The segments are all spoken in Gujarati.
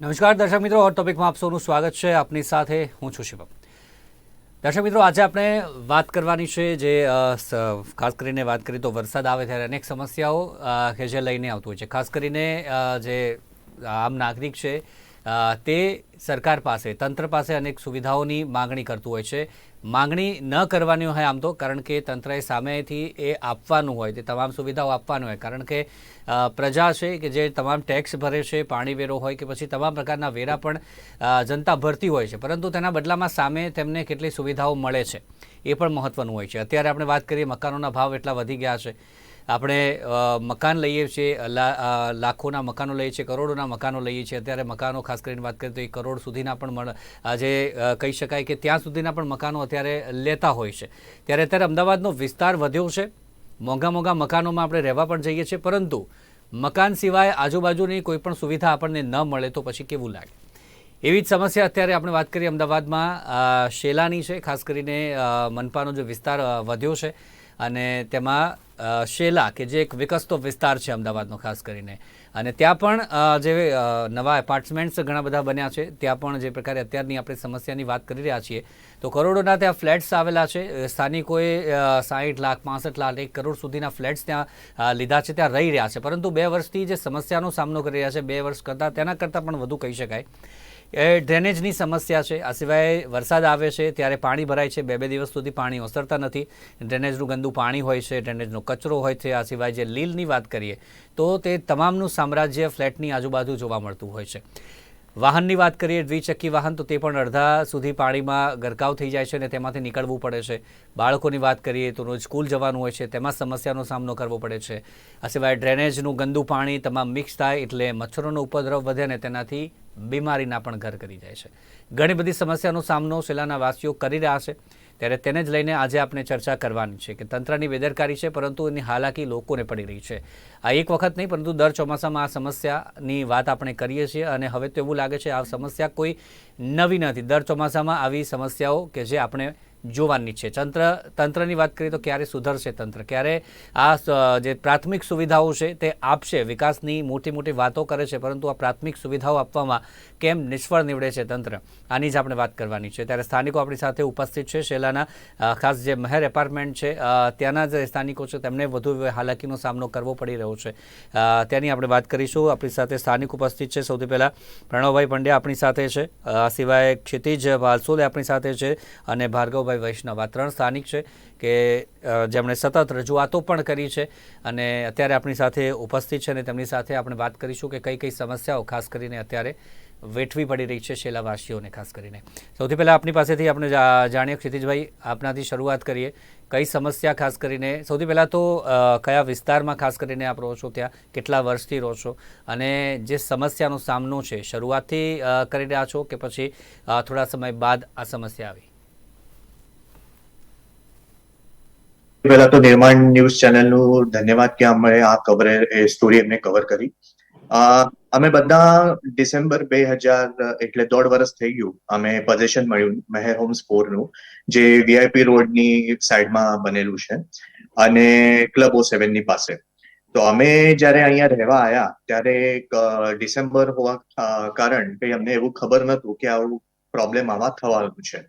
નમસ્કાર, દર્શક મિત્રો. હોટ ટોપિકમાં આપ સૌનું સ્વાગત છે. આપની સાથે હું છું શિવમ. દર્શક મિત્રો, આજે આપણે વાત કરવાની છે જે ખાસ કરીને વાત કરીએ તો વરસાદ આવે ત્યારે અનેક સમસ્યાઓ કે જે લઈને આવતું હોય છે. ખાસ કરીને જે આમ નાગરિક છે તે સરકાર પાસે, તંત્ર પાસે અનેક સુવિધાઓની માંગણી કરતું હોય છે. માંગણી ન કરવાની હોય આમ તો, કારણ કે તંત્રએ સામેથી એ આપવાનું હોય, તે તમામ સુવિધાઓ આપવાનું હોય. કારણ કે પ્રજા છે કે જે તમામ ટેક્સ ભરે છે, પાણી વેરો હોય કે પછી તમામ પ્રકારના વેરા પણ જનતા ભરતી હોય છે. પરંતુ તેના બદલામાં સામે તેમને કેટલી સુવિધાઓ મળે છે, એ પણ મહત્વનું હોય છે. અત્યારે આપણે વાત કરીએ, મકાનોના ભાવ એટલા વધી ગયા છે. આપણે મકાન લઈએ છીએ લાખોના મકાનો લઈએ છીએ, કરોડોના મકાનો લઈએ છીએ, અત્યારે મકાનો, ખાસ કરીને વાત કરીએ તો એ કરોડ સુધીના પણ આજે કહી શકાય કે ત્યાં સુધીના પણ મકાનો અત્યારે લેતા હોય છે. ત્યારે અત્યારે અમદાવાદનો વિસ્તાર વધ્યો છે. મોંઘા મોંઘા મકાનોમાં આપણે રહેવા પણ જઈએ છીએ, પરંતુ મકાન સિવાય આજુબાજુની કોઈ પણ સુવિધા આપણને ન મળે તો પછી કેવું લાગે? એવી જ સમસ્યા અત્યારે આપણે વાત કરીએ અમદાવાદમાં શેલાની છે, ખાસ કરીને મનપાનો જે વિસ્તાર વધ્યો છે. અને તેમાં શેલા કે જે એક વિકસતો વિસ્તાર છે અમદાવાદનો ખાસ કરીને. અને ત્યાં પણ જે નવા એપાર્ટમેન્ટ્સ ઘણા બધા બન્યા છે. ત્યાં પણ જે પ્રકારે અત્યારની આપણે સમસ્યાની વાત કરી રહ્યા છીએ, તો કરોડોના ત્યાં ફ્લેટ્સ આવેલા છે. સ્થાનિકોએ સાહીઠ લાખ, પાસઠ લાખ, એક કરોડ સુધીના ફ્લેટ્સ ત્યાં લીધા છે, ત્યાં રહી રહ્યા છે. પરંતુ બે વર્ષથી જે સમસ્યાનો સામનો કરી રહ્યા છે, બે વર્ષ કરતાં, તેના કરતાં પણ વધુ કહી શકાય. એ ડ્રેનેજની સમસ્યા છે. આ સિવાય વરસાદ આવે છે, ત્યારે પાણી ભરાય છે. બે બે દિવસ સુધી પાણી ઓસરતા નથી. ડ્રેનેજનું ગંદુ પાણી હોય છે, ડ્રેનેજનો કચરો હોય છે. આ સિવાય જે લીલની વાત કરીએ, તો તે તમામનું સામ્રાજ્ય ફ્લેટની આજુબાજુ જોવા મળતું હોય છે. વાહનની વાત કરીએ, દ્વિચક્કી વાહન, તો તે પણ અડધા સુધી પાણીમાં ગરકાવ થઈ જાય છે અને તેમાંથી નીકળવું પડે છે. બાળકોની વાત કરીએ, તો રોજ સ્કૂલ જવાનું હોય છે, તેમાં સમસ્યાનો સામનો કરવો પડે છે. આ સિવાય ડ્રેનેજનું ગંદુ પાણી તમામ મિક્સ થાય એટલે મચ્છરોનો ઉપદ્રવ વધે અને તેનાથી બીમારીના પણ ઘર કરી જાય છે. ઘણી બધી સમસ્યાનો સામનો શિલાના વાસીઓ કરી રહ્યા છે. ત્યારે તેને જ લઈને આજે આપણે ચર્ચા કરવાની છે કે તંત્રની બેદરકારી છે, પરંતુ એની હાલાકી લોકોને પડી રહી છે. આ એક વખત નહીં, પરંતુ દર ચોમાસામાં આ સમસ્યાની વાત આપણે કરીએ છીએ અને હવે તો એવું લાગે છે આ સમસ્યા કોઈ નવી નથી. દર ચોમાસામાં આવી સમસ્યાઓ કે જે આપણે જોવાની છે. તંત્ર તંત્રની વાત કરીએ તો ક્યારે સુધરશે તંત્ર? ક્યારે આ જે પ્રાથમિક સુવિધાઓ છે તે આપશે? વિકાસની મોટી મોટી વાતો કરે છે, પરંતુ આ પ્રાથમિક સુવિધાઓ આપવામાં કેમ નિષ્ફળ નીવડે છે તંત્ર? આની જ આપણે વાત કરવાની છે. ત્યારે સ્થાનિકો આપણી સાથે ઉપસ્થિત છે. શેલાના ખાસ જે મહેર એપાર્ટમેન્ટ છે ત્યાંના જે સ્થાનિકો છે. તેમને વધુ હાલાકીનો સામનો કરવો પડી રહ્યો છે. ત્યાંની આપણે વાત કરીશું. આપણી સાથે સ્થાનિક ઉપસ્થિત છે. સૌથી પહેલાં પ્રણવભાઈ પંડ્યા આપણી સાથે છે. સિવાય ક્ષિતિજ વાલસોલે આપણી સાથે છે અને ભાર્ગવભાઈ વૈષ્ણવ, આ ત્રણ સ્થાનિક છે કે જેમણે સતત રજૂઆતો પણ કરી છે અને અત્યારે આપણી સાથે ઉપસ્થિત છે અને તેમની સાથે આપણે વાત કરીશું કે કઈ કઈ સમસ્યાઓ ખાસ કરીને અત્યારે વેઠવી પડી રહી છે શેલાવાસીઓને ખાસ કરીને. સૌથી પહેલાં આપની પાસેથી આપણે જાણીએ ક્ષિતિજભાઈ, આપનાથી શરૂઆત કરીએ. કઈ સમસ્યા ખાસ કરીને, સૌથી પહેલાં તો કયા વિસ્તારમાં ખાસ કરીને આપ રહો છો, ત્યાં કેટલા વર્ષથી રહો છો અને જે સમસ્યાનો સામનો છે, શરૂઆતથી કરી રહ્યા છો કે પછી થોડા સમય બાદ આ સમસ્યા આવી? પહેલા તો નિર્માણ ન્યૂઝ ચેનલનું ધન્યવાદ કે અમે આ કવર એ સ્ટોરી એમને કવર કરી. અમે બધા ડિસેમ્બર બે હજાર, એટલે દોઢ વર્ષ થઈ ગયું અમે પોઝિશન મળ્યું મહેર હોમ્સનું, જે વીઆઈપી રોડની સાઈડમાં બનેલું છે અને ક્લબ ઓ સેવનની પાસે. તો અમે જ્યારે અહીંયા રહેવા આવ્યા ત્યારે ડિસેમ્બર હોવા કારણ કે અમને એવું ખબર નતું કે આવું પ્રોબ્લેમ આવા થવાનું છે.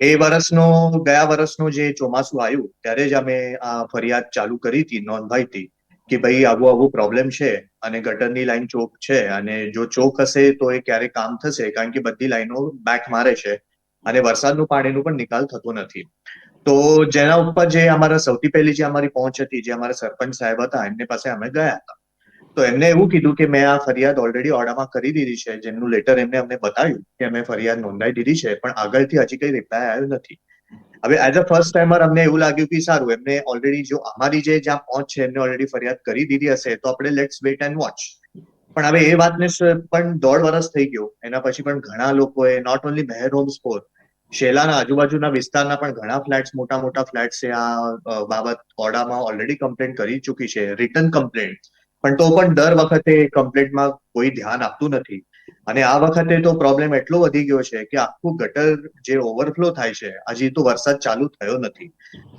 એ વર્ષનો ગયા વર્ષનો જે ચોમાસું આવ્યું, ત્યારે જ અમે આ ફરિયાદ ચાલુ કરી હતી, નોંધાઈ હતી કે ભાઈ આવું આવું પ્રોબ્લેમ છે અને ગટરની લાઈન ચોક છે અને જો ચોક હશે તો એ ક્યારે કામ થશે, કારણ કે બધી લાઈનો બેક મારે છે અને વરસાદનું પાણીનું પણ નિકાલ થતો નથી. તો જેના ઉપર જે અમારા સૌથી પહેલી જે અમારી પહોંચ હતી, જે અમારા સરપંચ સાહેબ હતા, એમની પાસે અમે ગયા હતા. તો એમને એવું કીધું કે મેં આ ફરિયાદ ઓલરેડી ઓર્ડામાં કરી દીધી છે. જેમનું લેટર એમને અમને બતાવ્યું કે અમે ફરિયાદ નોંધાઈ દીધી છે, પણ આગળથી હજી કઈ રિપ્લાય આવ્યો નથી. હવે એઝ અ ફર્સ્ટ ટાઈમર અમને એવું લાગ્યું કે સારું, એમને ઓલરેડી જો અમારી જે જ્યાં પહોંચ છે, એમને ઓલરેડી ફરિયાદ કરી દીધી હશે, તો આપણે લેટ્સ વેટ એન્ડ વોચ પણ હવે એ વાતને પણ દોઢ વર્ષ થઈ ગયો. એના પછી પણ ઘણા લોકોએ not only Maher homes for શેલાના આજુબાજુના વિસ્તારના પણ ઘણા ફ્લેટ્સ મોટા મોટા ફ્લેટ્સ છે આ બાબત ઓડામાં ઓલરેડી કમ્પ્લેન કરી ચૂકી છે. રિટર્ન કમ્પ્લેન પણ તો પણ દર વખતે કમ્પ્લેટમાં કોઈ ધ્યાન આપતું નથી. અને આ વખતે તો પ્રોબ્લેમ એટલો વધી ગયો છે કે આખું ગટર જે ઓવરફ્લો થાય છે, હજી તો વરસાદ ચાલુ થયો નથી.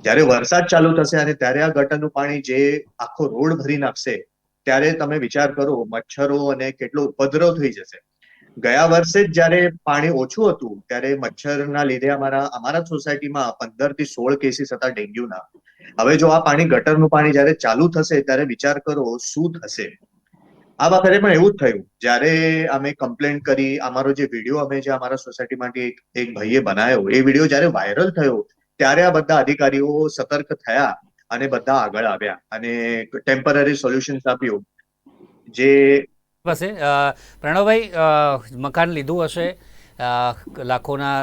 જ્યારે વરસાદ ચાલુ થશે અને ત્યારે આ ગટરનું પાણી જે આખો રોડ ભરી નાખશે, ત્યારે તમે વિચાર કરો, મચ્છરો અને કેટલો ઉપદ્રવ થઈ જશે. ગયા વર્ષે જ જ્યારે પાણી ઓછું હતું, ત્યારે મચ્છરના લીધે અમારા અમારા સોસાયટીમાં પંદરથી સોળ કેસીસ હતા ડેન્ગ્યુના. હવે જો આ પાણી, ગટરનું પાણી જ્યારે ચાલુ થશે, ત્યારે વિચાર કરો શું થશે. આ વખતે પણ એવું જ થયું. જ્યારે અમે કમ્પ્લેન કરી, અમારો જે વીડિયો અમે જે અમારા સોસાયટીમાંથી માટે એક ભાઈએ બનાવ્યો, એ વીડિયો જ્યારે વાયરલ થયો, ત્યારે આ બધા અધિકારીઓ સતર્ક થયા અને બધા આગળ આવ્યા અને ટેમ્પરરી સોલ્યુશન્સ આપ્યું. જે પાસે. પ્રણવભાઈ મકાન લીધું હશે. લાખોના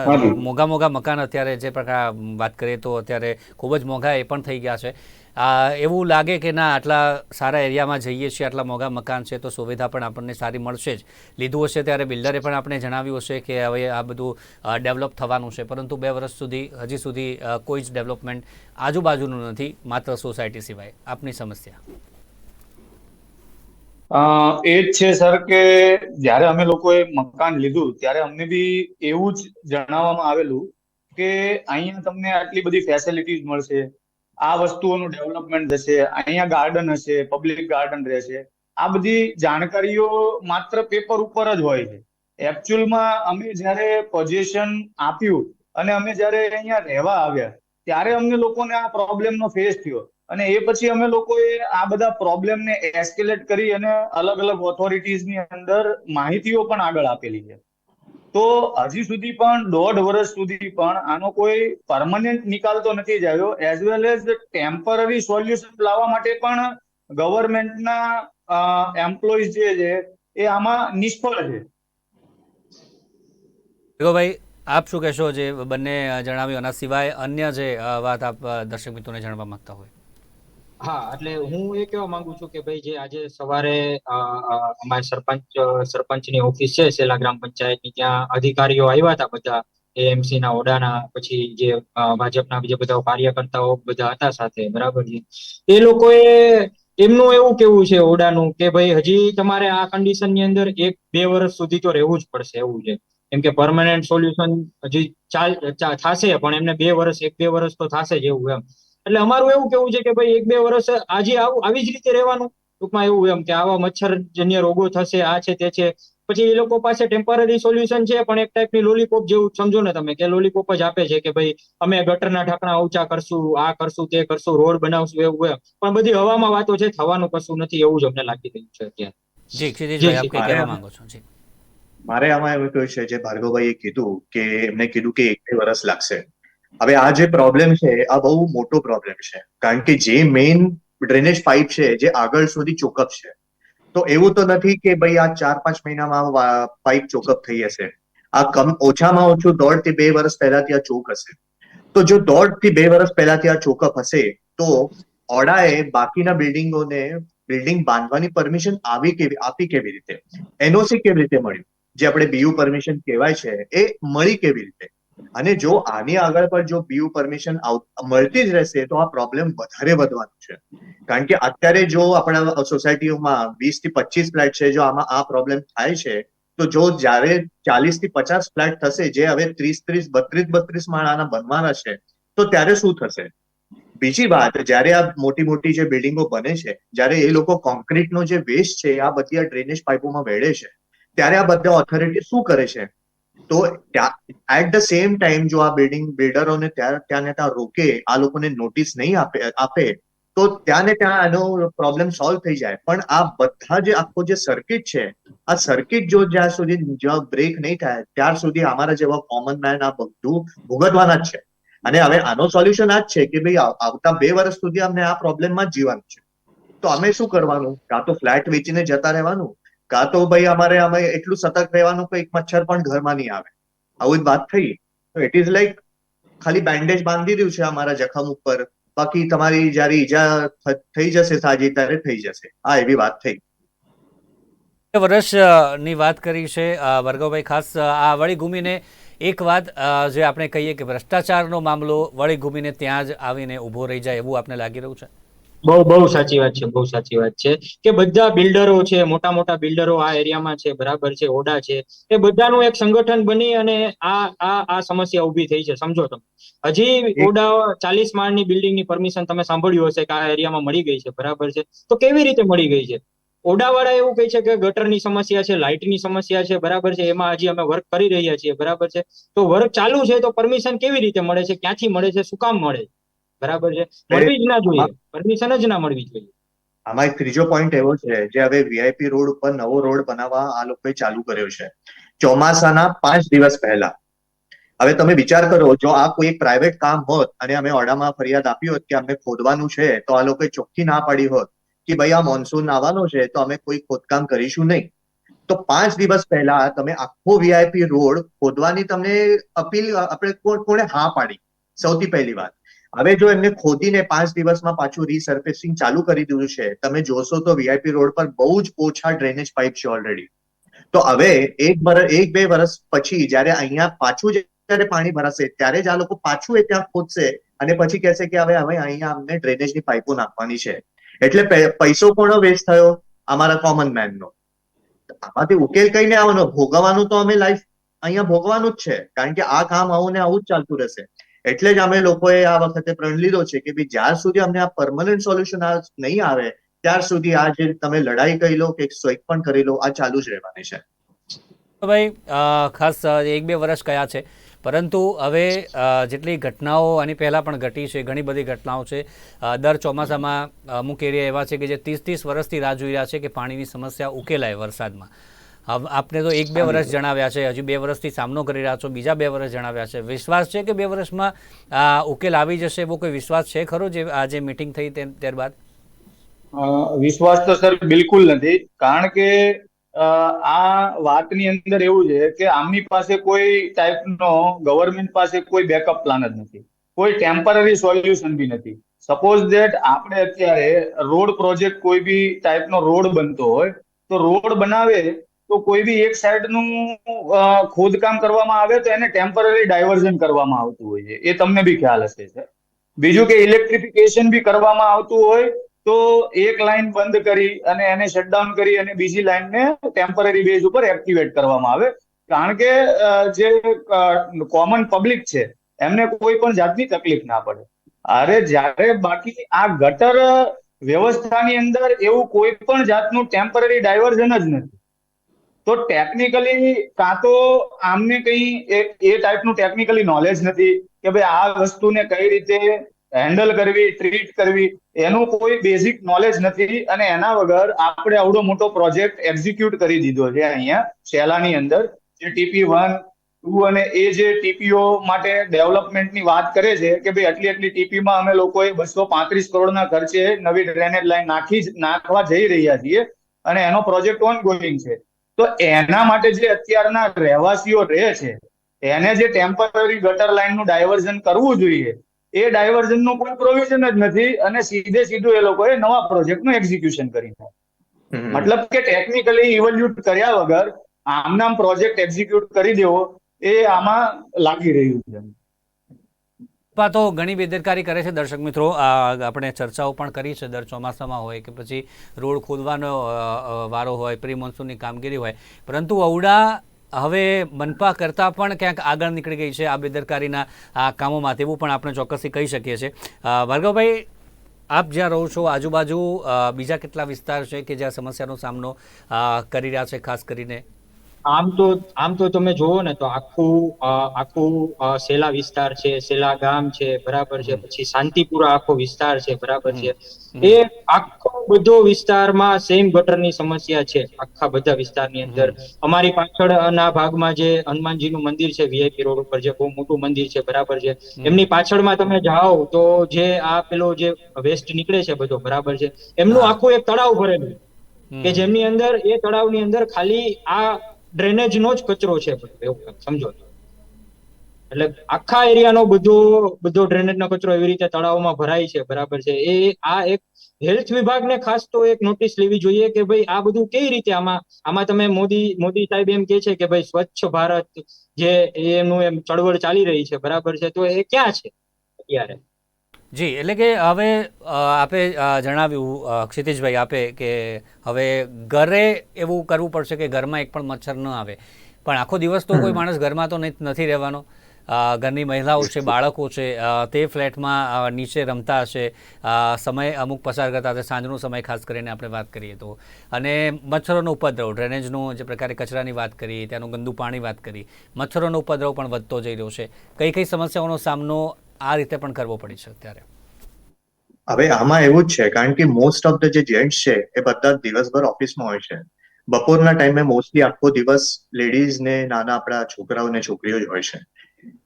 મોંઘા મોંઘા મકાન અત્યારે જે પ્રકાર વાત કરીએ તો અત્યારે ખૂબ જ મોંઘા એ પણ થઈ ગયા છે. એવું લાગે કે ના આટલા સારા એરિયામાં જઈએ છીએ આટલા મોંઘા મકાન છે તો સુવિધા પણ આપણને સારી મળશે જ. લીધું હશે ત્યારે બિલ્ડરે પણ આપણે જણાવ્યું હશે કે હવે આ બધું ડેવલપ થવાનું છે. પરંતુ બે વર્ષ સુધી હજી સુધી કોઈ જ ડેવલપમેન્ટ આજુબાજુનું નથી માત્ર સોસાયટી સિવાય. આપની સમસ્યા? એ જ છે સર કે જ્યારે અમે લોકોએ મકાન લીધું, ત્યારે અમને બી એવું જ જણાવવામાં આવેલું કે અહીંયા તમને આટલી બધી ફેસિલિટીઝ મળશે, આ વસ્તુઓનું ડેવલપમેન્ટ થશે, અહીંયા ગાર્ડન હશે પબ્લિક ગાર્ડન રહેશે. આ બધી જાણકારીઓ માત્ર પેપર ઉપર જ હોય છે. એકચ્યુઅલમાં અમે જ્યારે પોઝિશન આપ્યું અને અમે જ્યારે અહીંયા રહેવા આવ્યા, ત્યારે અમને લોકોને આ પ્રોબ્લેમનો ફેસ થયો. અને એ પછી અમે લોકોએ આ બધા પ્રોબ્લેમને એસ્કેલેટ કરી અને અલગ અલગ ઓથોરિટીઝની અંદર માહિતીઓ પણ આગળ આપેલી છે. તો હજી સુધી પણ, દોઢ વર્ષ સુધી પણ આનો કોઈ પરમનન્ટ નિકાલ તો નથી જ આવ્યો as well as temporary solution લાવવા માટે પણ ગવર્મેન્ટના એમ્પ્લોઈઝ જે છે, એ આમાં નિષ્ફળ છે. ભાઈ, આપ શું કહેશો? જે બંને જણાવ્યું, આના સિવાય અન્ય જે વાત આપ દર્શક મિત્રોને જાણવા માંગતા હોય. હા, એટલે હું એ કહેવા માંગુ છું કે ભાઈ જે આજે સવારે અમારી સરપંચ, સરપંચની ઓફિસ છે, સેલા ગ્રામ પંચાયતની, ત્યાં અધિકારીઓ આવ્યા હતા બધા એએમસી ના ઓડાના પછી જે ભાજપના બીજા બધા કાર્યકર્તાઓ બધા હતા સાથે, બરાબર છે. એ લોકોએ એમનું એવું કેવું છે ઓડાનું કે ભાઈ હજી તમારે આ કન્ડિશનની અંદર એક, બે વર્ષ સુધી તો રહેવું જ પડશે, એવું છે. કેમ કે પરમાનન્ટ સોલ્યુશન હજી ચાલ થશે, પણ એમને બે વર્ષ, એક, બે વર્ષ તો થશે જ એવું એમ. એટલે અમારું એવું કેવું છે કે ભાઈ એક બે વર્ષ આજે આવું આવી જ રીતે રહેવાનું. ટૂંકમાં એવું એમ કે આવા મચ્છરજન્ય રોગો થશે આ છે તે છે. પછી એ લોકો પાસે ટેમ્પરરી સોલ્યુશન છે પણ એક ટાઈપની લોલીપોપ જેવું સમજો ને તમે કે લોલીપોપ જ આપે છે કે ભાઈ અમે ગટરના ઢાંકણા ઊંચા કરશું આ કરશું તે કરશું રોડ બનાવશું એવું એમ. પણ બધી હવામાં વાતો છે થવાનું કશું નથી એવું જ અમને લાગી રહ્યું છે અત્યારે. જી ક્ષિતિજભાઈ આપ જી, કંઈ જી. કહેવા માંગો છો? જી. મારે આમાં એવું કહ્યું છે જે ભાર્ગવભાઈએ કીધું કે એમને કીધું કે એક બે વર્ષ લાગશે. હવે આ જે પ્રોબ્લેમ છે, આ બહુ મોટો પ્રોબ્લેમ છે. કારણ કે જે મેઇન ડ્રેનેજ પાઇપ છે, જે આગળ સુધી ચોકઅપ છે. તો એવું તો નથી કે ભાઈ આ ચાર પાંચ મહિનામાં પાઇપ ચોકઅપ થઈ જશે આ કમ ઓછામાં ઓછું દોઢથી બે વર્ષ પહેલાથી આ ચોક હશે. તો જો દોઢથી બે વર્ષ પહેલાથી આ ચોકઅપ હશે, તો ઓડાએ બાકીના બિલ્ડિંગોને બિલ્ડિંગ બાંધવાની પરમિશન આવી કેવી, આપી કેવી રીતે? એનઓસી કેવી રીતે મળ્યું? જે આપણે બીયુ પરમિશન કહેવાય છે, એ મળી કેવી રીતે? અને જો આની આગળ પર જો બીયુ પરમિશન મળતી જ રહેશે, તો આ પ્રોબ્લેમ વધારે વધવાનું છે. કારણ કે અત્યારે જો આપણા સોસાયટીઓમાં વીસથી પચીસ ફ્લેટ છે, જો આમાં આ પ્રોબ્લેમ થાય છે, તો જો જ્યારે ચાલીસથી પચાસ ફ્લેટ થશે, જે હવે ત્રીસ ત્રીસ બત્રીસ બત્રીસ માળાના બનવાના છે, તો ત્યારે શું થશે? બીજી વાત, જ્યારે આ મોટી મોટી જે બિલ્ડિંગો બને છે, જ્યારે એ લોકો કોન્ક્રીટનો જે વેસ્ટ છે આ બધી આ ડ્રેનેજ પાઇપોમાં વેડે છે, ત્યારે આ બધા ઓથોરિટી શું કરે છે? તો એટ ધ સેમ ટાઈમ જો આ બિલ્ડિંગ બિલ્ડરોને ત્યાં ત્યાં ત્યાં રોકે, આ લોકોને નોટિસ નહીં આપે આપે, તો ત્યાં ને ત્યાં આનો પ્રોબ્લેમ સોલ્વ થઈ જાય. પણ આ બધા જે આખો જે સર્કિટ છે, આ સર્કિટ જો જ્યાં સુધી જ્યાં બ્રેક નહીં થાય, ત્યાર સુધી અમારા જેવા કોમન મેન આ બધું ભોગવવાના જ છે. અને હવે આનો સોલ્યુશન આ જ છે કે ભાઈ આવતા બે વર્ષ સુધી અમને આ પ્રોબ્લેમમાં જ જીવવાનું છે. તો અમે શું કરવાનું? કાં તો ફ્લેટ વેચીને જતા રહેવાનું? કાં તો ભાઈ અમારે અમે એટલું સતર્ક રહેવાનું કે એક મચ્છર પણ ઘરમાં નહીં આવે. આવું જ વાત થઈ. તો ઇટ ઇઝ લાઈક ખાલી બેન્ડેજ બાંધી રહ્યું છે અમારા જખમ ઉપર. બાકી તમારી જયારે ઈજા થઈ જશે સાજી ત્યારે થઈ જશે. આ એવી વાત થઈ. વર્ષની વાત કરી છે ભાર્ગવભાઈ ખાસ આ વળી ઘૂમીને એક વાત જે આપણે કહીએ કે ભ્રષ્ટાચારનો મામલો વળી ઘૂમીને ત્યાં જ આવીને ઊભો રહી જાય એવું આપને લાગી રહ્યું છે? બહુ બહુ સાચી વાત છે બહુ સાચી વાત છે. કે બધા બિલ્ડરો છે મોટા મોટા બિલ્ડરો આ એરિયામાં છે બરાબર છે ઓડા છે એ બધાનું એક સંગઠન બની અને આ આ આ સમસ્યા ઊભી થઈ છે સમજો તમે. હજી ઓડા ચાલીસ માળની બિલ્ડિંગની પરમિશન તમે સાંભળ્યું હશે કે આ એરિયામાં મળી ગઈ છે બરાબર છે. તો કેવી રીતે મળી ગઈ છે? ઓડાવાળા એવું કહે છે કે ગટરની સમસ્યા છે લાઇટની સમસ્યા છે બરાબર છે એમાં હજી અમે વર્ક કરી રહ્યા છીએ બરાબર છે. તો વર્ક ચાલુ છે તો પરમિશન કેવી રીતે મળે છે ક્યાંથી મળે છે શું કામ મળે? છે બરાબર છે? મળવી જ ના જોઈએ. પરમિશન જ ના મળવી જોઈએ. આમાં એક ત્રીજો પોઈન્ટ એવો છે જે હવે વીઆઈપી રોડ ઉપર નવો રોડ બનાવવા આ લોકોએ ચાલુ કર્યો છે. ચોમાસાના પાંચ દિવસ પહેલા. હવે તમે વિચાર કરો જો આ કોઈ પ્રાઇવેટ કામ હોત અને અમે ઓડામાં ફરિયાદ આપી હોત કે અમને ખોદવાનું છે તો આ લોકોએ ચોખ્ખી ના પાડી હોત કે ભાઈ આ મોન્સૂન આવવાનો છે તો અમે કોઈ ખોદકામ કરીશું નહીં. તો પાંચ દિવસ પહેલા તમે આખો વીઆઈપી રોડ ખોદવાની તમને અપીલ આપણે કોણે હા પાડી? સૌથી પહેલી વાત. હવે જો એમને ખોદીને પાંચ દિવસમાં પાછું રીસર્ફેસિંગ ચાલુ કરી દીધું છે, તમે જોશો તો વીઆઈપી રોડ પર બહુ જ ઓછા ડ્રેનેજ પાઇપ છે ઓલરેડી તો હવે એક વર્ષ એક બે વર્ષ પછી જ્યારે અહીંયા પાછું જ્યારે પાણી ભરાશે, ત્યારે જ આ લોકો પાછું એ ત્યાં ખોદશે અને પછી કહેશે કે હવે હવે અહીંયા અમને ડ્રેનેજની પાઇપો નાખવાની છે. એટલે પૈસો કોનો વેસ્ટ થયો? અમારા કોમન મેનનો આમાંથી ઉકેલ કઈને આવવાનો? ભોગવવાનું તો અમે લાઈફ અહીંયા ભોગવાનું જ છે, કારણ કે આ કામ આવું ને આવું જ ચાલતું રહેશે. એટલે જ અમે લોકોએ આ વખતે પ્રણ લીધો છે કે ભાઈ જ્યાર સુધી અમને આ પરમનન્ટ સોલ્યુશન નહીં આવે, ત્યાર સુધી આ જે તમે લડાઈ કરી લો કે સ્ટ્રાઇક પણ કરી લો, આ ચાલુ જ રહેવાની છે. ભાઈ ખાસ એક બે વર્ષ કયા છે, પરંતુ હવે જેટલી ઘટનાઓ આની પહેલાં પણ ઘટી છે, ઘણી બધી ઘટનાઓ છે દર ચોમાસામાં અમુક એરિયા એવા છે કે જે ત્રીસ ત્રીસ વર્ષથી રાહ જોઈ રહ્યા છે કે પાણીની સમસ્યા ઉકેલાય વરસાદમાં. આપને તો એક બે વર્ષ જણાવ્યા છે હજુ બે વર્ષથી સામનો કરી રહ્યા છો બીજા બે વર્ષ જણાવ્યા છે. વિશ્વાસ છે કે બે વર્ષમાં ઉકેલ આવી જશે એવો કોઈ વિશ્વાસ છે ખરો જે આજે મિટિંગ થઈ ત્યારબાદ? વિશ્વાસ તો સર બિલકુલ નથી કારણ કે આ વાતની અંદર એવું છે કે આમની પાસે કોઈ ટાઈપનો ગવર્મેન્ટ પાસે કોઈ બેકઅપ પ્લાન જ નથી. કોઈ ટેમ્પરરી સોલ્યુશન બી નથી. સપોઝ ધેટ આપણે અત્યારે રોડ પ્રોજેક્ટ કોઈ બી ટાઈપનો રોડ બનતો હોય તો રોડ બનાવે તો કોઈ બી એક સાઈડનું નું ખોદકામ કરવામાં આવે તો એને ટેમ્પરરી ડાયવર્ઝન કરવામાં આવતું હોય છે. એ તમને બી ખ્યાલ હશે સર બીજું કે ઇલેક્ટ્રિફિકેશન બી કરવામાં આવતું હોય તો એક લાઈન બંધ કરી અને એને શટડાઉન કરી અને બીજી લાઈનને ટેમ્પરરી બેઝ ઉપર એક્ટિવેટ કરવામાં આવે. કારણ કે જે કોમન પબ્લિક છે, એમને કોઈ પણ જાતની તકલીફ ના પડે. અરે જ્યારે બાકી આ ગટર વ્યવસ્થાની અંદર એવું કોઈ પણ જાતનું ટેમ્પરરી ડાયવર્ઝન જ નથી. તો ટેકનિકલી કાં તો આમને કઈ એ ટાઈપનું ટેકનિકલી નોલેજ નથી કે ભાઈ આ વસ્તુને કઈ રીતે હેન્ડલ કરવી ટ્રીટ કરવી, એનું કોઈ બેઝિક નોલેજ નથી અને એના વગર આપણે આવડો મોટો પ્રોજેક્ટ એક્ઝિક્યુટ કરી દીધો છે અહીંયા શેલાની અંદર. જે ટીપી વન ટુ અને એ જે ટીપીઓ માટે ડેવલપમેન્ટની વાત કરે છે કે ભાઈ આટલી આટલી ટીપીમાં અમે લોકોએ બસો પાંત્રીસ કરોડના ખર્ચે નવી ડ્રેનેજ લાઈન નાખી નાખવા જઈ રહ્યા છીએ અને એનો પ્રોજેક્ટ ઓન ગોઈંગ છે. તો એના માટે જે અત્યારના રહેવાસીઓ રહે છે એને જે ટેમ્પરરી ગટર લાઈનનું ડાયવર્ઝન કરવું જોઈએ એ ડાયવર્ઝનનું કોઈ પ્રોવિઝન જ નથી અને સીધે સીધું એ લોકોએ નવા પ્રોજેક્ટનું એક્ઝિક્યુશન કરી. મતલબ કે ટેકનિકલી ઇવોલ્યુટ કર્યા વગર આમનામ પ્રોજેક્ટ એક્ઝિક્યુટ કરી દેવો એ આમાં લાગી રહ્યું છે પા તો ઘણી બેદરકારી કરે છે દર્શક મિત્રો. આપણે ચર્ચાઓ પણ કરી છે દર ચોમાસામાં હોય કે પછી રોડ ખોદવાનો વારો હોય, પ્રી મોન્સૂનની કામગીરી હોય. પરંતુ ઔડા હવે મનપા કરતાં પણ ક્યાંક આગળ નીકળી ગઈ છે આ બેદરકારીના, આ કામોમાં. તેવું પણ આપણે ચોક્કસથી કહી શકીએ છીએ. ભાર્ગવભાઈ, આપ જ્યાં રહો છો, આજુબાજુ બીજા કેટલા વિસ્તાર છે કે જ્યાં સમસ્યાનો સામનો કરી રહ્યા છે, ખાસ કરીને? આમ તો આમ તો તમે જુઓ ને તો આખું આખું સેલા વિસ્તાર છે સેલા ગામ છે બરાબર છે પછી શાંતિપુરા આખો વિસ્તાર છે બરાબર છે. એ આખો બધો વિસ્તારમાં સેમ ગટરની સમસ્યા છે આખા બધા વિસ્તારની અંદર. અમારી પાછળના ભાગમાં જે હનુમાનજીનું મંદિર છે વીઆઈપી રોડ ઉપર જે બહુ મોટું મંદિર છે બરાબર છે. એમની પાછળમાં તમે જાઓ તો જે આ પેલો જે વેસ્ટ નીકળે છે બધો બરાબર છે એમનું આખું એક તળાવ ભરેલું કે જેમની અંદર એ તળાવની અંદર ખાલી આ ડ્રેનેજ નો જ કચરો છે એવું સમજો. એટલે આખા એરિયાનો બધો બધો ડ્રેનેજ નો કચરો એવી રીતે તળાવમાં ભરાય છે, બરાબર છે. એ, આ એક હેલ્થ વિભાગને ખાસ તો એક નોટિસ લેવી જોઈએ કે ભાઈ આ બધું કેવી રીતે આમાં આમાં તમે મોદી મોદી સાહેબ એમ કે છે કે ભાઈ સ્વચ્છ ભારત જે એનું એમ ચળવળ ચાલી રહી છે, બરાબર છે. તો એ ક્યાં છે અત્યારે? જી એટલે કે હવે આપે જણાવ્યું ક્ષિતિજભાઈ આપે કે હવે ઘરે એવું કરવું પડશે કે ઘરમાં એક પણ મચ્છર ન આવે. પણ આખો દિવસ તો કોઈ માણસ ઘરમાં તો નથી રહેવાનો. ઘરની મહિલાઓ છે બાળકો છે તે ફ્લેટમાં નીચે રમતા હશે. સમય અમુક પસાર કરતા હશે. સાંજનો સમય ખાસ કરીને આપણે વાત કરીએ તો. અને મચ્છરોનો ઉપદ્રવ ડ્રેનેજનો જે પ્રકારે કચરાની વાત કરી ત્યાંનું ગંદુ પાણી વાત કરી મચ્છરોનો ઉપદ્રવ પણ વધતો જઈ રહ્યો છે. કઈ કઈ સમસ્યાઓનો સામનો આ રીતે પણ કરવો પડી છે અત્યારે. હવે આમાં એવું જ છે, કારણ કે મોસ્ટ ઓફ ધ જે જેન્ટ્સ છે, એ બધા દિવસભર ઓફિસમાં હોય છે. બપોરના ટાઈમે મોસ્ટલી આખો દિવસ લેડીઝ ને નાના આપણા છોકરાઓ ને છોકરીઓ જ હોય છે.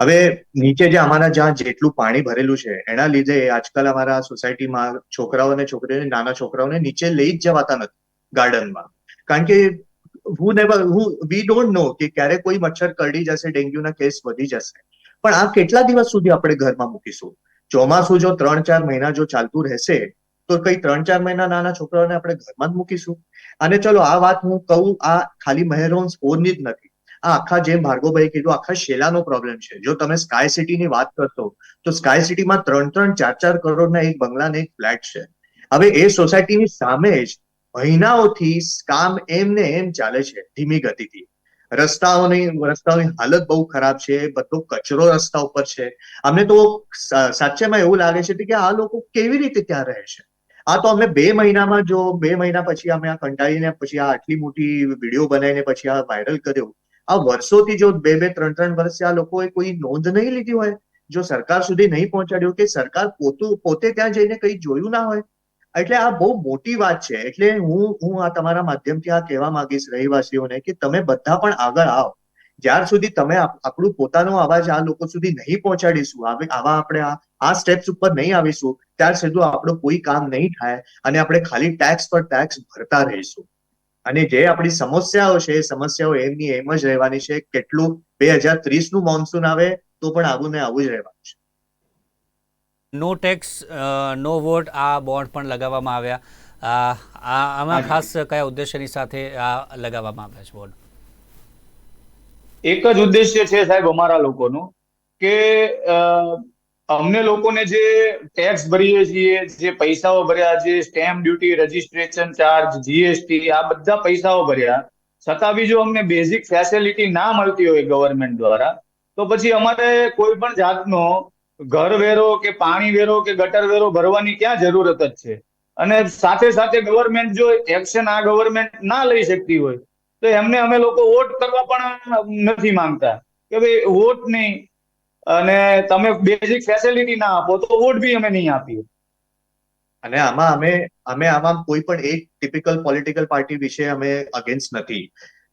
હવે નીચે જે અમારા જ્યાં જેટલું પાણી ભરેલું છે, એના લીધે આજકાલ અમારા સોસાયટીમાં છોકરાઓ અને છોકરીઓને નાના છોકરાઓને નીચે લઈ જ જવાતા નથી ગાર્ડનમાં કારણ કે હું નેવર હું વી ડોન્ટ નો કે ક્યારે કોઈ મચ્છર કરડી જશે, ડેન્ગ્યુના કેસ વધી જશે. પણ આ કેટલા દિવસ સુધી આપણે ઘરમાં મૂકીશું? ચોમાસું જો ત્રણ ચાર મહિના જો ચાલતું રહેશે, તો કઈ ત્રણ ચાર મહિના નાના છોકરાઓને આપણે ઘરમાં જ મૂકીશું? અને ચલો, આ વાત હું કહું, આ ખાલી મહેરોન સ્કોરની જ નથી. આ આખા જેમ ભાર્ગવભાઈ કીધું, આખા શેલાનો પ્રોબ્લેમ છે. જો તમે સ્કાય સિટીની વાત કરશો, તો સ્કાય સિટીમાં ત્રણ ત્રણ ચાર ચાર કરોડના એક બંગલાને એક ફ્લેટ છે. હવે એ સોસાયટીની સામે જ મહિનાઓથી કામ એમ ને એમ ચાલે છે, ધીમી ગતિથી. રસ્તાઓની રસ્તાઓની હાલત બહુ ખરાબ છે, બધો કચરો રસ્તા ઉપર છે. અમને તો સાચેમાં એવું લાગે છે કે આ લોકો કેવી રીતે ત્યાં રહે છે? આ તો અમે બે મહિનામાં જો, બે મહિના પછી અમે આ કંટાળીને પછી આ આટલી મોટી વીડિયો બનાવીને પછી આ વાયરલ કર્યો. આ વર્ષોથી જો બે બે, ત્રણ ત્રણ વર્ષથી આ લોકોએ કોઈ નોંધ નહીં લીધી હોય, જો સરકાર સુધી નહીં પહોંચાડ્યું કે સરકાર પોતું, પોતે ત્યાં જઈને કંઈ જોયું ના હોય એટલે આ બહુ મોટી વાત છે. એટલે હું હું આ તમારા માધ્યમથી આ કહેવા માંગીશ રહીવાસીઓને કે તમે બધા પણ આગળ આવો. જ્યાર સુધી તમે આપણું પોતાનો અવાજ આ લોકો સુધી નહીં પહોંચાડીશું, આવા આપણે આ સ્ટેપ્સ ઉપર નહીં આવીશું, ત્યાર સુધી આપણું કોઈ કામ નહીં થાય અને આપણે ખાલી ટેક્સ પર ટેક્સ ભરતા રહીશું. અને જે આપણી સમસ્યાઓ છે, એ સમસ્યાઓ એમની એમ જ રહેવાની છે. કેટલું બે હજાર ત્રીસનું મોન્સૂન આવે તો પણ આવું ને આવું જ રહેવાનું છે. નો ટેક્સ નો વોટ આ બોન્ડ પણ લગાવવામાં આવ્યા. આમાં ખાસ કયા ઉદ્દેશ્યની સાથે આ લગાવવામાં આવ્યા છે બોન્ડ એક જ ઉદ્દેશ્ય છે સાહેબ અમારા લોકોનો કે અમને લોકોને જે ટેક્સ ભરીએ છીએ જે પૈસાઓ ભર્યા છે stamp duty registration charge GST આ બધા પૈસાઓ ભર્યા. છતાં બી જો અમને બેઝિક ફેસિલિટી ના મળતી હોય ગવર્મેન્ટ દ્વારા તો પછી અમારે કોઈ પણ જાતનો ઘર વેરો કે પાણી વેરો કે ગટર વેરો ભરવાની ક્યાં જરૂરત જ છે? અને સાથે સાથે ગવર્મેન્ટ જો એક્શન આ ગવર્મેન્ટ ના લઈ શકતી હોય, તો એમને અમે લોકો વોટ કરવા પણ નથી માંગતા કે ભાઈ વોટ નહીં. અને તમે બેઝિક ફેસિલિટી ના આપો તો વોટ બી અમે નહીં આપીએ. અને આમાં અમે અમે આમાં કોઈ પણ એક ટિપિકલ પોલિટિકલ પાર્ટી વિશે અમે અગેન્સ્ટ નથી.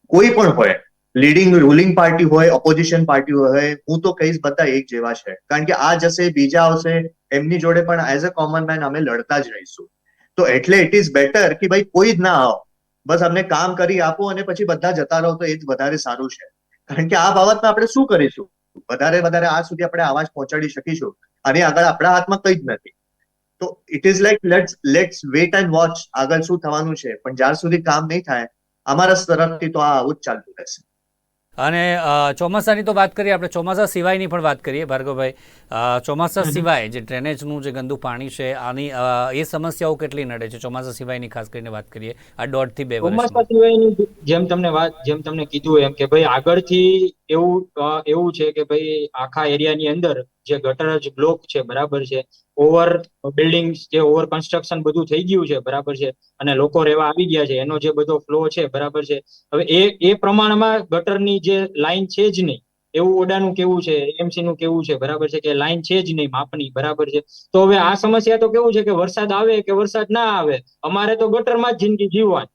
કોઈ પણ હોય. લીડિંગ રૂલિંગ પાર્ટી હોય ઓપોઝિશન પાર્ટી હોય, હું તો કહીશ બધા એક જેવા છે. કારણ કે આ જશે બીજા આવશે, એમની જોડે પણ એઝ અ કોમન મેન અમે લડતા જ રહીશું. તો એટલે ઇટ ઇઝ બેટર કે ભાઈ કોઈ જ ના આવો. બસ અમને કામ કરી આપો અને પછી બધા જતા રહો તો એ જ વધારે સારું છે. કારણ કે આ બાબતમાં આપણે શું કરીશું? વધારે વધારે આ સુધી આપણે અવાજ પહોંચાડી શકીશું. અને આગળ આપણા હાથમાં કંઈ જ નથી. તો it is like let's let's wait and watch આગળ શું થવાનું છે. પણ જ્યાં સુધી કામ નહીં થાય, અમારા તરફથી તો આ આવું જ ચાલતું રહેશે. અને ચોમાસાની તો વાત કરીએ આપણે ચોમાસા સિવાયની પણ વાત કરીએ ભાર્ગવભાઈ. ચોમાસા સિવાય જે ડ્રેનેજનું જે ગંદુ પાણી છે આની એ સમસ્યાઓ કેટલી નડે છે? ચોમાસા સિવાયની ખાસ કરીને વાત કરીએ આ દોઢથી બે ચોમાસા સિવાયની જેમ તમને વાત જેમ તમને કીધું એમ કે ભાઈ આગળથી એવું એવું છે કે ભાઈ આખા એરિયાની અંદર જે ગટર જ બ્લોક છે, બરાબર છે. ઓવર બિલ્ડિંગ જે ઓવર કન્સ્ટ્રક્શન બધું થઈ ગયું છે, બરાબર છે. અને લોકો રહેવા આવી ગયા છે. એનો જે બધો ફ્લો છે, બરાબર છે. હવે એ એ પ્રમાણમાં ગટરની જે લાઈન છે જ નહીં. એવું ઓડાનું કેવું છે એમસી નું કેવું છે, બરાબર છે, કે લાઈન છે જ નહીં, માપની, બરાબર છે. તો હવે આ સમસ્યા તો કેવું છે કે વરસાદ આવે કે વરસાદ ના આવે? અમારે તો ગટરમાં જ જિંદગી જીવવાની.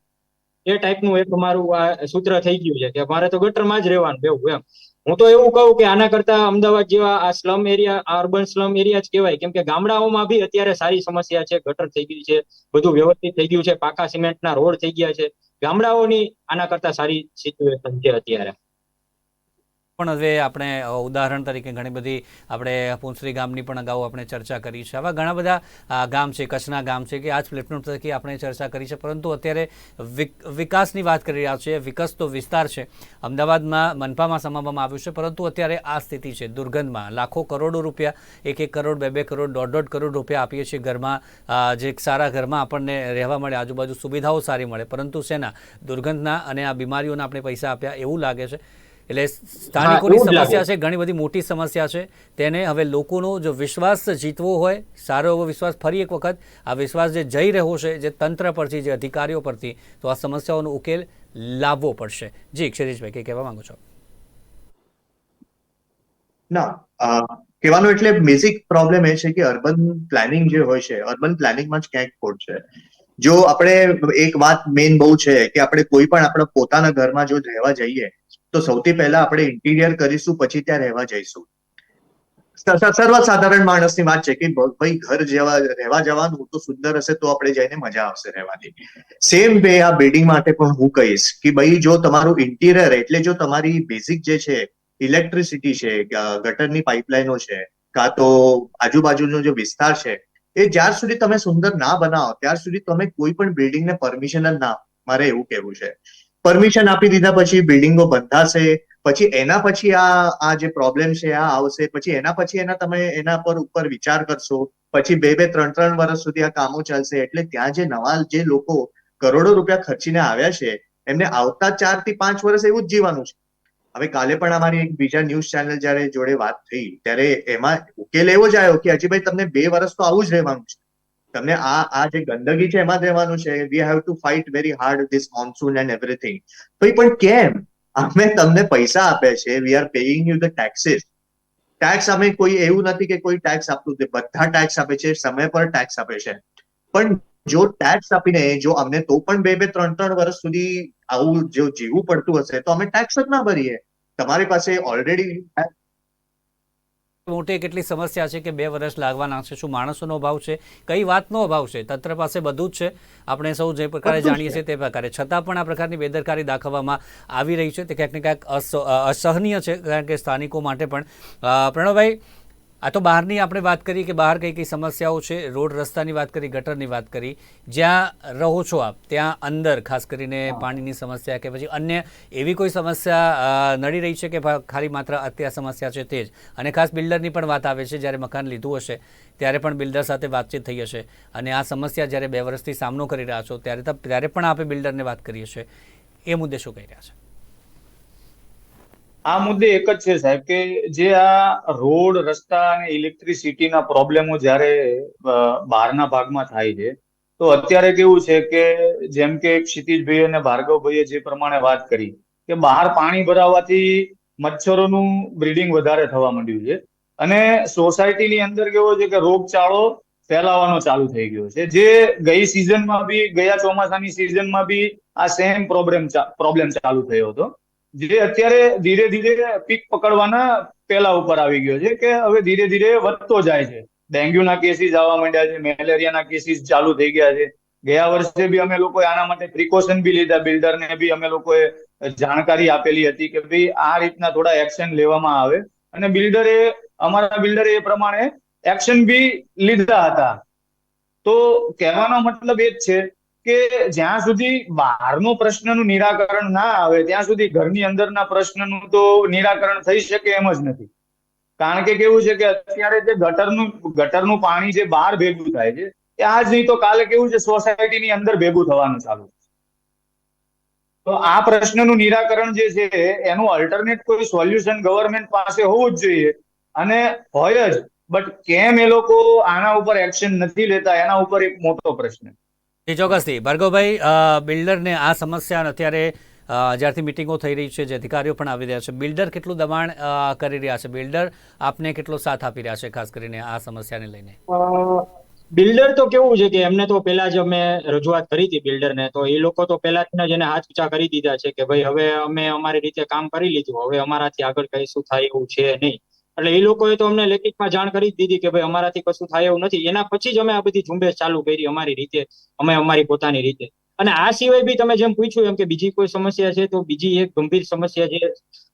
એ ટાઈપનું એક અમારું આ સૂત્ર થઈ ગયું છે કે અમારે તો ગટરમાં જ રહેવાનું, બેવું એમ. હું તો એવું કહું કે આના કરતા અમદાવાદ જેવા આ slum area urban slum area જ કહેવાય. કેમ કે ગામડાઓમાં બી અત્યારે સારી સમસ્યા છે, ગટર થઈ ગઈ છે, બધું વ્યવસ્થિત થઈ ગયું છે, પાકા સિમેન્ટના રોડ થઈ ગયા છે. ગામડાઓની આના કરતા સારી સિચ્યુએશન છે અત્યારે. પણ હવે આપણે ઉદાહરણ તરીકે ઘણી બધી આપણે પુંસરી ગામની પણ અગાઉ આપણે ચર્ચા કરી છે. આવા ઘણા બધા ગામ છે, કચ્છના ગામ છે કે આ જ પ્લેટફોર્મ તરીકે આપણે ચર્ચા કરી છે, પરંતુ અત્યારે વિકાસની વાત કરી રહ્યા છે વિકસતો વિસ્તાર છે. અમદાવાદમાં મનપામાં સમાવવામાં આવ્યું છે, પરંતુ અત્યારે આ સ્થિતિ છે, દુર્ગંધમાં. લાખો કરોડો રૂપિયા, એક એક કરોડ, બે બે કરોડ, દોઢ દોઢ કરોડ રૂપિયા આપીએ છીએ ઘરમાં જે સારા ઘરમાં આપણને રહેવા મળે, આજુબાજુ સુવિધાઓ સારી મળે. પરંતુ શેના? દુર્ગંધના અને આ બીમારીઓના આપણે પૈસા આપ્યા એવું લાગે છે. એટલે સ્થાનિકોની સમસ્યા છે ઘણી બધી મોટી સમસ્યા છે. તેને હવે લોકોનો જો વિશ્વાસ જીતવો હોય સારો એવો વિશ્વાસ ફરી એક વખત આ વિશ્વાસ જે જઈ રહ્યો છે જે તંત્ર પરથી જે અધિકારીઓ પરથી તો આ સમસ્યાઓનો ઉકેલ લાવવો પડશે. જી ક્ષિતિજભાઈ કંઈ કહેવા માંગો છો? ના કહેવાનું એટલે બેઝિક પ્રોબ્લેમ એ છે કે અર્બન પ્લાનિંગ જે હોય છે અર્બન પ્લાનિંગમાં જ ક્યાંક ખોટ છે. જો આપણે એક વાત મેઇન બહુ છે કે આપણે કોઈ પણ આપણા પોતાના ઘરમાં જો રહેવા જઈએ તો સૌથી પહેલા આપણે ઇન્ટિરિયર કરીશું, પછી ત્યાં રહેવા જઈશું. સર્વસાધારણ માણસની વાત છે કે ભાઈ ઘર જેવા, રહેવા જવાનું તો સુંદર હશે તો આપણે જઈને મજા આવશે રહેવાની. સેમ વે આ બિલ્ડિંગ માટે પણ હું કહીશ કે ભાઈ જો તમારું ઇન્ટિરિયર એટલે જો તમારી બેઝિક જે છે ઇલેક્ટ્રિસિટી છે ગટરની પાઇપલાઇનો છે, કાં તો આજુબાજુનો જે વિસ્તાર છે, એ જ્યાર સુધી તમે સુંદર ના બનાવો, ત્યાર સુધી તમે કોઈ પણ બિલ્ડિંગને પરમિશન જ ના, મારે એવું કહેવું છે. પરમિશન આપી દીધા, પછી બિલ્ડિંગો બંધાશે, પછી એના પછી આ આ જે પ્રોબ્લેમ છે, આ આવશે, પછી એના પછી એના તમે એના પર ઉપર વિચાર કરશો, પછી બે બે, ત્રણ ત્રણ વર્ષ સુધી આ કામો ચાલશે, એટલે ત્યાં જે નવા જે લોકો કરોડો રૂપિયા ખર્ચીને આવ્યા છે, એમને આવતા ચારથી પાંચ વર્ષ એવું જ જીવાનું છે. હવે કાલે પણ અમારી એક બીજા ન્યૂઝ ચેનલ જયારે જોડે વાત થઈ, ત્યારે એમાં ઉકેલ એવો જ આવ્યો કે હજી ભાઈ તમને બે વર્ષ તો આવું જ રહેવાનું છે. તમને આ આ જે ગંદકી છે એમાં રહેવાનું છે we have to fight very hard this monsoon and everything ભાઈ, પણ કેમ? અમે તમને પૈસા આપે છે we are paying you the taxes tax અમે કોઈ, એવું નથી કે કોઈ ટેક્સ આપતું નથી બધા ટેક્સ આપે છે, સમય પર ટેક્સ આપે છે. પણ જો ટેક્સ આપીને, જો અમને તો પણ બે બે, ત્રણ ત્રણ વર્ષ સુધી આવું જો જીવવું પડતું હશે, તો અમે ટેક્સ જ ના ભરીએ. તમારી પાસે ઓલરેડી મોટી કેટલી સમસ્યા છે કે બે વર્ષ લાગવાના છે શું માણસોનો અભાવ છે કઈ વાતનો અભાવ છે તંત્ર પાસે બધું જ છે. આપણે સૌ જે પ્રકારે જાણીએ છીએ તે પ્રકારે. છતાં પણ આ પ્રકારની બેદરકારી દાખવવામાં આવી રહી છે. તે ક્યાંક ને ક્યાંક અસ- અસહનીય છે કારણ કે સ્થાનિકો માટે પણ. પ્રણવભાઈ આ તો બહારની આપણે વાત કરી કે બહાર કઈ કઈ સમસ્યાઓ છે રોડ રસ્તાની વાત કરી ગટરની વાત કરી જ્યાં રહો છો આપ ત્યાં અંદર ખાસ કરીને પાણીની સમસ્યા કે પછી અન્ય એવી કોઈ સમસ્યા નડી રહી છે કે ખાલી માત્ર અત્યારે સમસ્યા છે તે જ? અને ખાસ બિલ્ડરની પણ વાત આવે છે જ્યારે મકાન લીધું હશે ત્યારે પણ બિલ્ડર સાથે વાતચીત થઈ હશે. અને આ સમસ્યા જ્યારે બે વર્ષથી સામનો કરી રહ્યા છો ત્યારે ત્યારે પણ આપણે બિલ્ડરને વાત કરીએ છીએ. એ મુદ્દે શું કહી રહ્યા છે? આ મુદ્દે એક જ છે સાહેબ કે જે આ રોડ, રસ્તા અને ઇલેક્ટ્રિસિટીના પ્રોબ્લેમો જ્યારે બહારના ભાગમાં થાય છે, તો અત્યારે કેવું છે કે જેમ કે ક્ષિતિજભાઈ અને ભાર્ગવભાઈએ જે પ્રમાણે વાત કરી કે બહાર પાણી ભરાવાથી મચ્છરોનું બ્રીડિંગ વધારે થવા માંડ્યું છે. અને સોસાયટીની અંદર કેવો છે કે રોગચાળો ફેલાવાનો ચાલુ થઈ ગયો છે. જે ગઈ સિઝનમાં બી, ગયા ચોમાસાની સિઝનમાં બી આ સેમ પ્રોબ્લેમ પ્રોબ્લેમ ચાલુ થયો હતો. જે અત્યારે ધીરે ધીરે પીક પકડવાના પેલા ઉપર આવી ગયો છે કે હવે ધીરે ધીરે વધતો જાય છે. ડેન્ગ્યુના કેસીસ આવવા માંડ્યા છે, મેલેરિયાના કેસીસ ચાલુ થઈ ગયા છે. ગયા વર્ષે બી અમે લોકોએ આના માટે પ્રિકોશન બી લીધા, બિલ્ડરને બી અમે લોકોએ જાણકારી આપેલી હતી કે ભાઈ આ રીતના થોડા એક્શન લેવામાં આવે. અને બિલ્ડરે, અમારા બિલ્ડરે એ પ્રમાણે એક્શન બી લીધા હતા. તો કહેવાનો મતલબ એ જ છે કે જ્યાં સુધી બહારનો પ્રશ્નનું નિરાકરણ ના આવે, ત્યાં સુધી ઘરની અંદરના પ્રશ્નનું તો નિરાકરણ થઈ શકે એમ જ નથી. કારણ કે કેવું છે કે અત્યારે જે ગટરનું ગટરનું પાણી જે બહાર ભેગું થાય છે, એ આજ નહીં તો કાલે કેવું છે, સોસાયટીની અંદર ભેગું થવાનું ચાલુ. છે. તો આ પ્રશ્નનું નિરાકરણ જે છે, એનું અલ્ટરનેટ કોઈ સોલ્યુશન ગવર્મેન્ટ પાસે હોવું જ જોઈએ. અને હોય જ બટ કેમ એ લોકો આના ઉપર એક્શન નથી લેતા? એના ઉપર એક મોટો પ્રશ્ન જી, ચોક્કસથી. ભાર્ગવભાઈ બિલ્ડરને આ સમસ્યા અત્યારે જ્યારથી મિટિંગો થઈ રહી છે, જે અધિકારીઓ પણ આવી રહ્યા છે, બિલ્ડર કેટલું દબાણ કરી રહ્યા છે? બિલ્ડર આપને કેટલો સાથ આપી રહ્યા છે, ખાસ કરીને આ સમસ્યાને લઈને? બિલ્ડર તો કેવું છે કે એમને તો પેલા જ અમે રજૂઆત કરી હતી બિલ્ડરને, તો એ લોકો તો પેલા જ એને હાથ ઊંચા કરી દીધા છે કે ભાઈ, હવે અમે અમારી રીતે કામ કરી લીધું, હવે અમારાથી આગળ કઈ શું થાય એવું છે નહીં. એટલે એ લોકોએ તો અમને લેખિતમાં જાણ કરી દીધી કે ભાઈ અમારાથી કશું થાય એવું નથી. એના પછી જ અમે આ બધી ઝુંબેશ ચાલુ કરી અમારી રીતે. અમે અમારી પોતાની રીતે. અને આ સિવાય બી તમે જેમ પૂછ્યું એમ કે બીજી કોઈ સમસ્યા છે તો બીજી એક ગંભીર સમસ્યા જે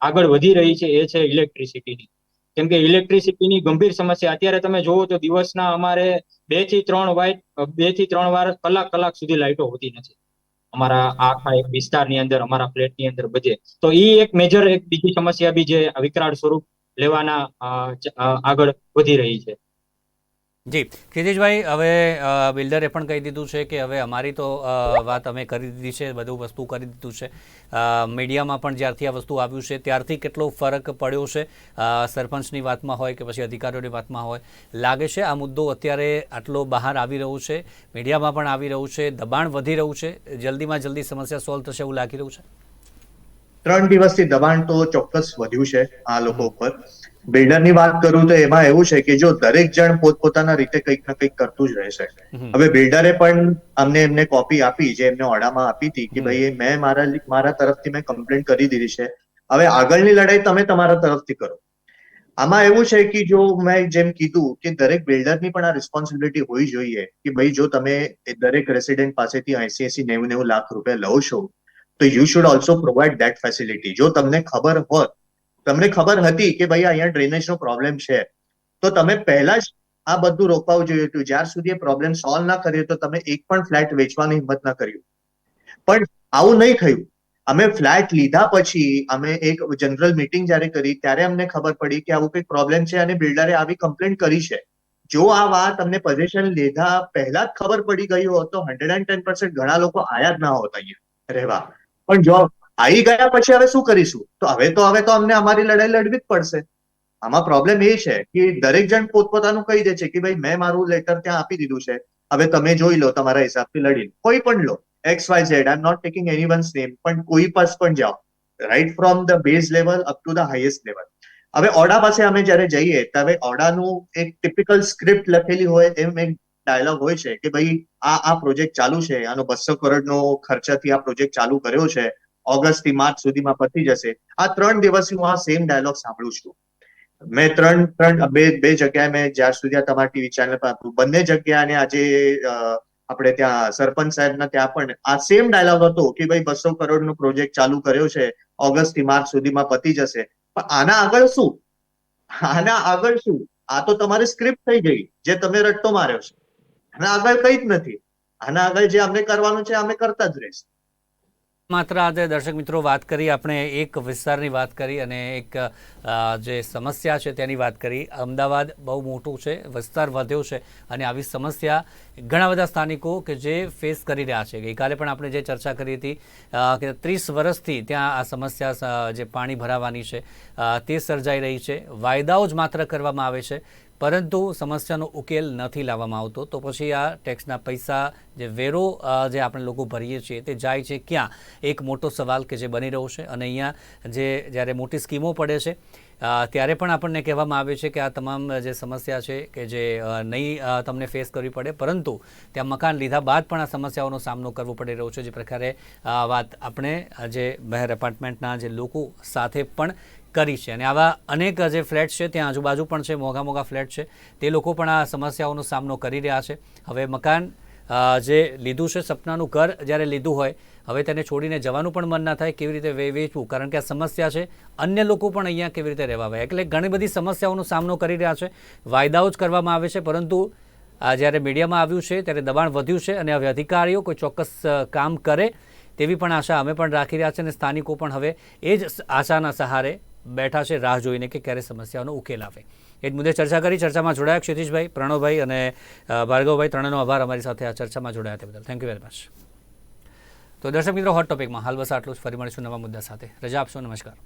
આગળ વધી રહી છે એ છે ઇલેક્ટ્રિસિટીની. કેમ કે ઇલેક્ટ્રિસિટીની ગંભીર સમસ્યા. અત્યારે તમે જોવો તો દિવસના અમારે બેથી ત્રણ વાઇટ, બેથી ત્રણ વાર કલાક કલાક સુધી લાઇટો હોતી નથી. અમારા આખા એક વિસ્તારની અંદર, અમારા ફ્લેટની અંદર બધે. તો એ એક મેજર એક બીજી સમસ્યા બી જે વિકરાળ સ્વરૂપ લેવાના આગળ વધી રહી છે. જી. ક્ષિતિજભાઈ હવે બિલ્ડરે પણ કહી દીધું છે કે હવે અમારી તો વાત અમે કરી દીધી છે, બધું વસ્તુ કરી દીધું છે. મીડિયામાં પણ જ્યારથી આ વસ્તુ આવ્યું છે, ત્યારથી કેટલો ફરક પડ્યો છે સરપંચની વાતમાં હોય કે પછી અધિકારીઓની વાતમાં હોય. લાગે છે આ મુદ્દો અત્યારે આટલો બહાર આવી રહ્યો છે, મીડિયામાં પણ આવી રહ્યું છે, દબાણ વધી રહ્યું છે, જલ્દીમાં જલ્દી સમસ્યા સોલ્વ થશે એવું લાગી રહ્યું છે? ત્રણ દિવસથી દબાણ તો ચોક્કસ વધ્યું છે આ લોકો ઉપર. બિલ્ડરની વાત કરું તો એમાં એવું છે કે જો દરેક જણ પોતપોતાના રીતે કંઈક ના કંઈક કરતું જ રહેશે. હવે બિલ્ડરે પણ અમને એમને કોપી આપી જે એમને ઓર્ડામાં આપી હતી કે ભાઈ મેં મારા મારા તરફથી મેં કમ્પ્લેન કરી દીધી છે. હવે આગળની લડાઈ તમે તમારા તરફથી કરો. આમાં એવું છે કે જો મેં જેમ કીધું કે દરેક બિલ્ડરની પણ આ રિસ્પોન્સિબિલિટી હોવી જોઈએ કે ભાઈ જો તમે દરેક રેસિડેન્ટ પાસેથી એસી એસી નેવું નેવું લાખ રૂપિયા લો છો તો you should also provide that facility જો તમને ખબર હોત, તમને ખબર હતી કે ભાઈ અહીંયા ડ્રેનેજનો પ્રોબ્લેમ છે, તો તમે પહેલા જ આ બધું રોકવું જોઈએ હતું. જ્યાર સુધી એ પ્રોબ્લેમ સોલ્વ ના કર્યો તો તમે એક પણ ફ્લેટ વેચવાની હિંમત ના કર્યું પણ આવું નહીં થયું. અમે ફ્લેટ લીધા પછી અમે એક જનરલ મીટિંગ જ્યારે કરી, ત્યારે અમને ખબર પડી કે આવું કંઈક પ્રોબ્લેમ છે અને બિલ્ડરે આવી કમ્પ્લેન્ટ કરી છે. જો આ વાત અમને પોઝિશન લીધા પહેલા જ ખબર પડી ગઈ હોત તો હંડ્રેડ એન્ડ ટેન પર્સન્ટ ઘણા લોકો આયા જ ના હોત અહીંયા રહેવા. પણ જો આવી ગયા પછી હવે શું કરીશું? તો હવે તો હવે તો અમને અમારી લડાઈ લડવી જ પડશે. આમાં પ્રોબ્લેમ એ છે કે દરેક જણ પોતપોતાનું કહી દે છે કે ભાઈ, મેં મારું લેટર ત્યાં આપી દીધું છે. હવે તમે જોઈ લો તમારા હિસાબથી લડી કોઈ પણ લો. X Y Z I am not taking anyone's name પણ કોઈ પાસ પણ જાઓ. Right from the base level up to the highest level હવે ઓડા પાસે અમે જ્યારે જઈએ ત્યારે ઓડાનું એક ટિપિકલ સ્ક્રિપ્ટ લખેલી હોય, એમ એક ડાયલોગ હોય છે કે ભાઈ આ આ પ્રોજેક્ટ ચાલુ છે, આનો બસો કરોડનો ખર્ચાથી આ પ્રોજેક્ટ ચાલુ કર્યો છે ઓગસ્ટથી માર્ચ સુધીમાં પતી જશે. આ ત્રણ દિવસથી હું આ સેમ ડાયલોગ સાંભળું છું. મેં ત્રણ ત્રણ, બે બે જગ્યાએ મેં જ્યાં સુધી આ તમારા ટીવી ચેનલ પર બંને જગ્યાને આજે આપણે ત્યાં સરપંચ સાહેબના ત્યાં પણ આ સેમ ડાયલોગ હતો કે ભાઈ બસો કરોડનો પ્રોજેક્ટ ચાલુ કર્યો છે ઓગસ્ટથી માર્ચ સુધીમાં પતી જશે. પણ આના આગળ શું? આના આગળ શું? આ તો તમારી સ્ક્રિપ્ટ થઈ ગઈ, જે તમે રટ્ટો માર્યો છે. આના આગળ કઈ જ નથી. આના આગળ જે અમે કરવાનું છે અમે કરતા જ રહીશું. માત્ર આજે દર્શક મિત્રો વાત કરી, આપણે એક વિસ્તારની વાત કરી અને એક જે સમસ્યા છે તેની વાત કરી. અમદાવાદ બહુ મોટું છે, વિસ્તાર વધ્યો છે અને આવી સમસ્યા ઘણા બધા સ્થાનિકો કે જે ફેસ કરી રહ્યા છે. ગઈકાલે પણ આપણે જે ચર્ચા કરી હતી કે ત્રીસ વર્ષથી ત્યાં આ સમસ્યા જે પાણી ભરાવાની છે તે સર્જાઈ રહી છે. વાયદાઓ જ માત્ર કરવામાં આવે છે. પરંતુ સમસ્યાનો ઉકેલ નથી લાવવામાં આવતો. તો પછી આ ટેક્સના પૈસા જે વેરો જે આપણે લોકો ભરીએ છીએ તે જાય છે ક્યાં? એક મોટો સવાલ કે જે બની રહ્યો છે અને અહીંયા જે જ્યારે મોટી સ્કીમો પડે છે ત્યારે પણ આપણને કહેવામાં આવે છે કે આ તમામ જે સમસ્યા છે કે જે નહીં તમને ફેસ કરવી પડે. પરંતુ ત્યાં મકાન લીધા બાદ પણ આ સમસ્યાઓનો સામનો કરવો પડી રહ્યો છે. જે પ્રકારે વાત આપણે જે બહેર એપાર્ટમેન્ટના જે લોકો સાથે પણ કરી છે. અને આવા અનેક જે ફ્લેટ છે, ત્યાં આજુબાજુ પણ છે, મોંઘા મોંઘા ફ્લેટ છે, તે લોકો પણ આ સમસ્યાઓનો સામનો કરી રહ્યા છે. હવે મકાન જે લીધું છે, સપનાનું ઘર જ્યારે લીધું હોય, હવે તેને છોડીને જવાનું પણ મન ના થાય કેવી રીતે વેચવું? કારણ કે આ સમસ્યા છે, અન્ય લોકો પણ અહીંયા કેવી રીતે રહેવા આવે એટલે ઘણી બધી સમસ્યાઓનો સામનો કરી રહ્યા છે. વાયદાઓ જ કરવામાં આવે છે, પરંતુ આ જ્યારે મીડિયામાં આવ્યું છે, ત્યારે દબાણ વધ્યું છે અને હવે અધિકારીઓ કોઈ ચોક્કસ કામ કરે તેવી પણ આશા અમે પણ રાખી રહ્યા છે અને સ્થાનિકો પણ હવે એ જ આશાના સહારે બેઠા છે, રાહ જોઈને કે ક્યારે સમસ્યાનો ઉકેલ આવે. એ જ મુદ્દે ચર્ચા કરી, ચર્ચામાં જોડાયા ક્ષિતિશભાઈ પ્રણવભાઈ અને ભાર્ગવભાઈ, ત્રણેયનો આભાર અમારી સાથે આ ચર્ચામાં જોડાયા તે બદલ. થેન્ક યુ વેરી મચ તો દર્શક મિત્રો હોટ ટોપિકમાં હાલ બસ આટલું જ. ફરી મળીશું નવા મુદ્દા સાથે. રજા આપશો. નમસ્કાર.